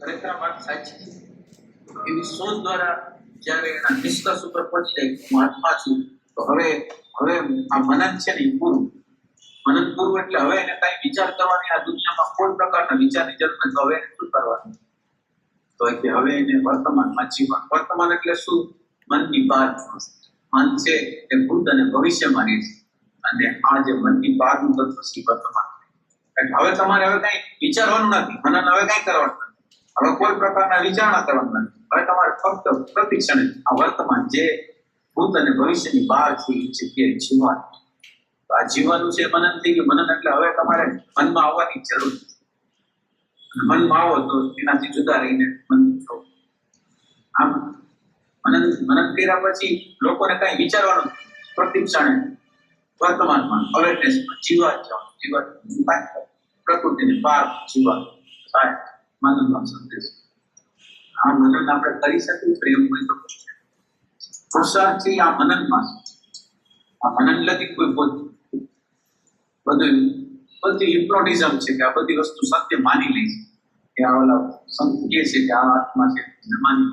ખરેખર સાચી એની શોધ દ્વારા જ્યારે એના નિષ્કર્ષ ઉપર પહોંચી હું આત્મા છું, તો હવે હવે આ મનન છે ને પૂરું. મનન પૂરું એટલે હવે એને કઈ વિચાર કરવાની આ દુનિયામાં કોઈ પ્રકારના વિચારની જરૂર નથી. હવે એને શું કરવાનું? તો કે હવે એને વર્તમાનમાં જીવન વર્તમાન એટલે શું? મનની બાદ. મન છે એ ભૂત અને ભવિષ્ય માને છે. અને આ જે મનની બહારનું તત્વ છે વર્તમાન એટલે હવે તમારે હવે કઈ વિચારવાનું નથી. મનન હવે કઈ કરવાનું હવે કોઈ પ્રકારના વિચારણા કરવાના હવે તમારે ફક્ત પ્રતિક્ષણે આ વર્તમાન જે ભૂત અને ભવિષ્યની બહાર છે એ જગ્યાએ જીવવાનું. આ જીવવાનું છે મનન થઈ ગયું. મનન એટલે હવે તમારે મનમાં આવવાની જરૂર મનમાં આવો તો એનાથી જુદા રહીને મન છો આમ મનન મનન કર્યા પછી લોકોને કઈ વિચારવાનું. પ્રતિક્ષણે વર્તમાનમાં અવેરનેસમાં જીવા જ જાઓ જીવા. પ્રકૃતિને પાર જીવા થાય મનનનો સંદેશ આ મનન આપણે કરી શકીએ પ્રેમ હોય તો પુરુષાર્થ છે. આ મનનમાં આ મનન લગી કોઈ બોધ બધું હિપ્નોટિઝમ છે કે આ બધી વસ્તુ સત્ય માની લે છે. કે આ ઓલા સંત કે છે કે આ આત્મા છે માની